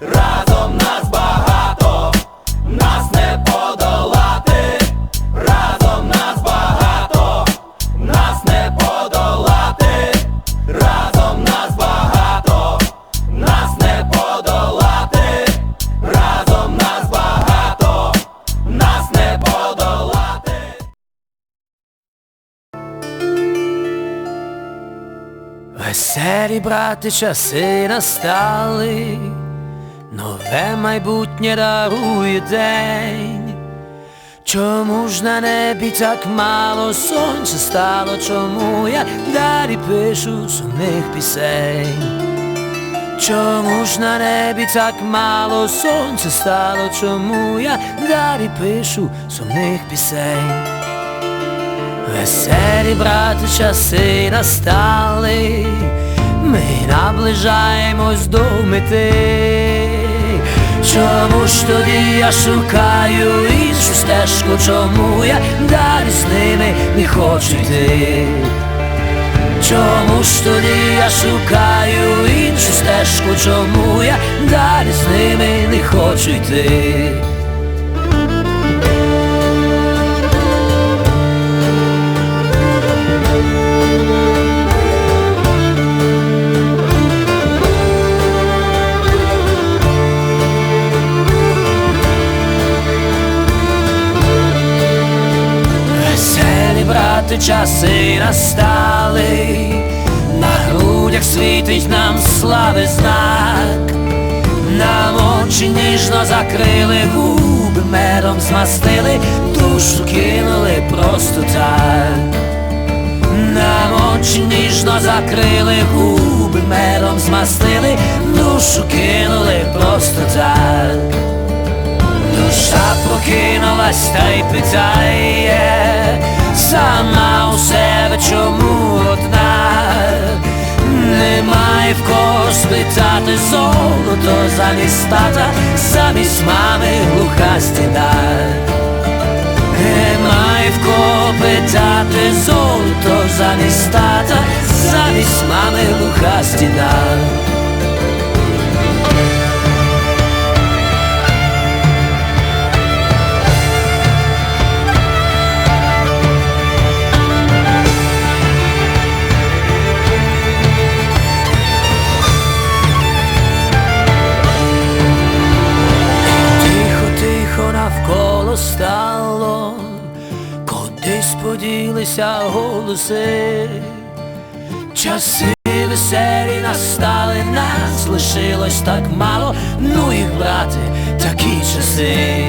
разом нас багато, нас не подолати, разом нас багато, нас не подолати, разом нас багато, нас не подолати, разом нас багато, нас не подолати. Веселі брати часи настали, нове майбутнє дарує день. Чому ж на небі так мало сонця стало, чому я далі пишу сумних пісень? Чому ж на небі так мало сонця стало, чому я далі пишу сумних пісень? Веселі брати часи настали, ми наближаємось до мети. Чому ж тоді я шукаю іншу стежку, чому я далі з ними не хочу йти? Чому ж тоді я шукаю іншу стежку, чому я далі з ними не хочу йти? Часи настали, на грудях світить нам слави знак, нам очі ніжно закрили, губи медом змастили, душу кинули просто так. Нам очі ніжно закрили, губи медом змастили, душу кинули просто так. Душа прокинулась та й питає Сама у себе чому одна. Немає в кого спитати золото замість тата Замість мами глуха стіна Немає в кого питати золото замість тата Замість мами глуха стіна поділися часи веселі настали, нас лишилось так мало, ну їх брати, такі часи.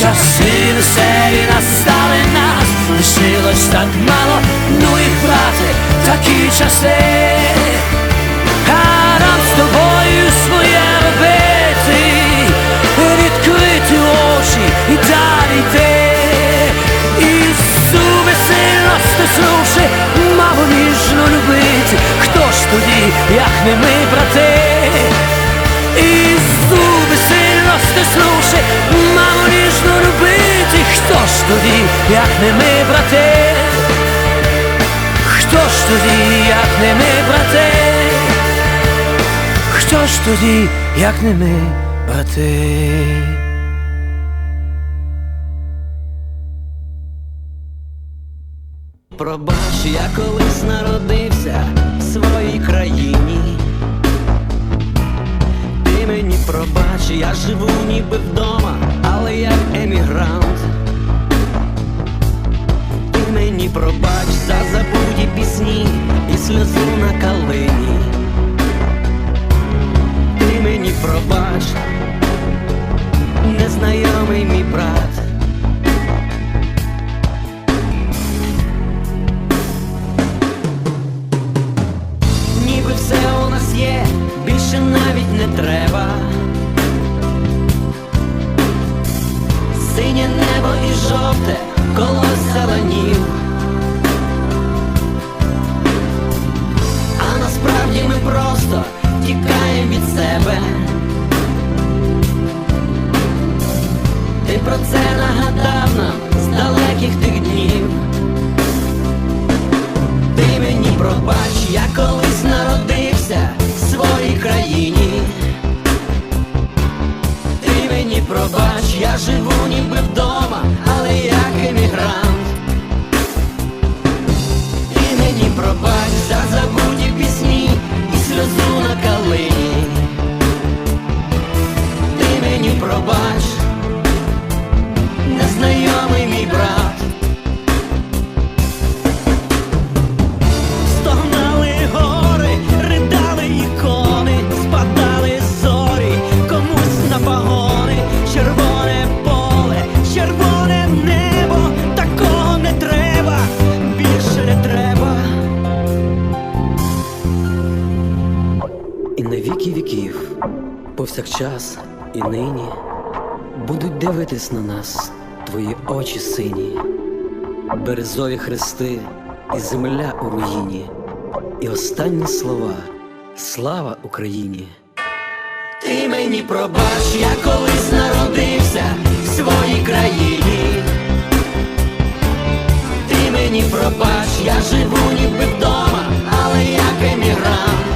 Часи веселі настали, нас лишилось так мало, ну їх брати, такі часи. Як не ми, брати? І зуби сильно стиснувши, маму ніжно любити. Хто ж тоді, як не ми, брати? Хто ж тоді, як не ми, брати? Хто ж тоді, як не ми, брати? Пробач, я колись народився в своїй країні. Мені пробач, я живу ніби вдома, але як емігрант. Ти мені пробач за забуті пісні і сльозу на калині. Ти мені пробач, незнайомий мій брат. Повсякчас і нині будуть дивитись на нас твої очі сині березові хрести і земля у руїні, і останні слова Слава Україні! Ти мені пробач, я колись народився в своїй країні. Ти мені пробач, я живу ніби вдома, але як емігрант.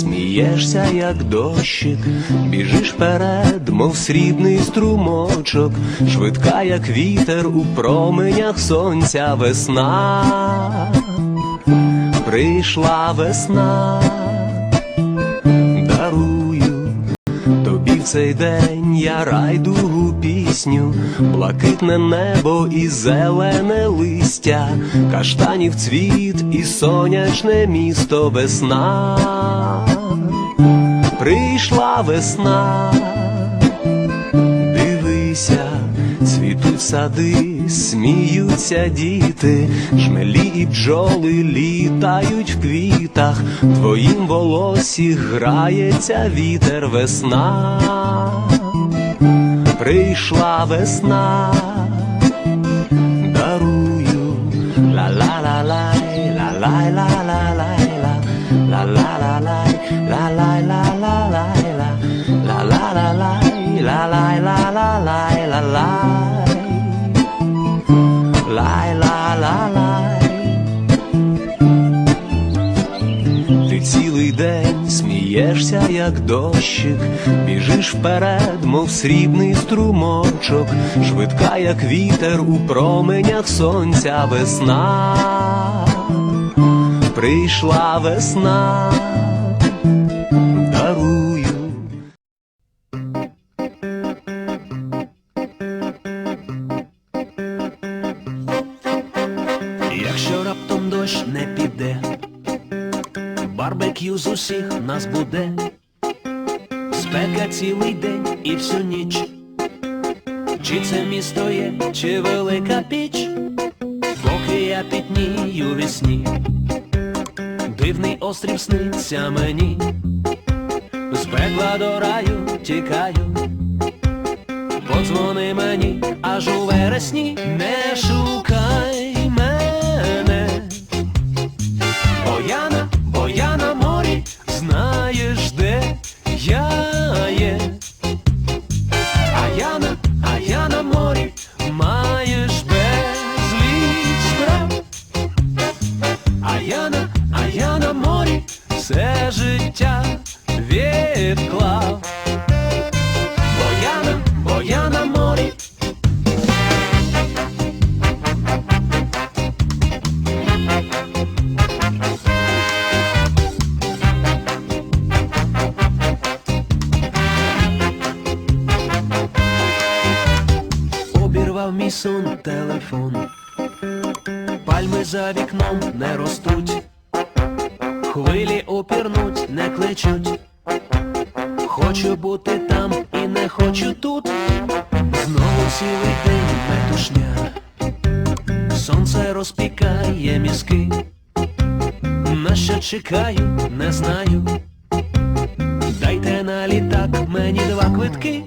смієшся, як дощик, біжиш перед, мов срібний струмочок, швидка, як вітер у променях сонця весна, прийшла весна, цей день я райдугу пісню, блакитне небо і зелене листя, каштанів цвіт і сонячне місто весна. Прийшла весна, сади, сміються діти, жмелі і бджоли літають в квітах, в твоїм волосі грається вітер весна, прийшла весна, дарую ла ла ла лай ла лай ла ла лай як дощик, біжиш вперед, мов срібний струмочок, швидка, як вітер у променях сонця весна, прийшла весна, дарую. Якщо раптом дощ не піде, барбекю з усіх нас буде, спека цілий день і всю ніч. Чи це місто є, чи велика піч, поки я пітнію вісні, дивний острів сниться мені, з пекла до раю тікаю. Подзвони мені аж у вересні, не морі, все життя відклав. Бо я на, бо я на морі. Обірвав мій сон телефон. Пальми за вікном не ростуть. Хвилі опірнуть, не кличуть. Хочу бути там і не хочу тут. Знову цілий день метушня. Сонце розпікає мізки. На що чекаю, не знаю. Дайте на літак мені два квитки.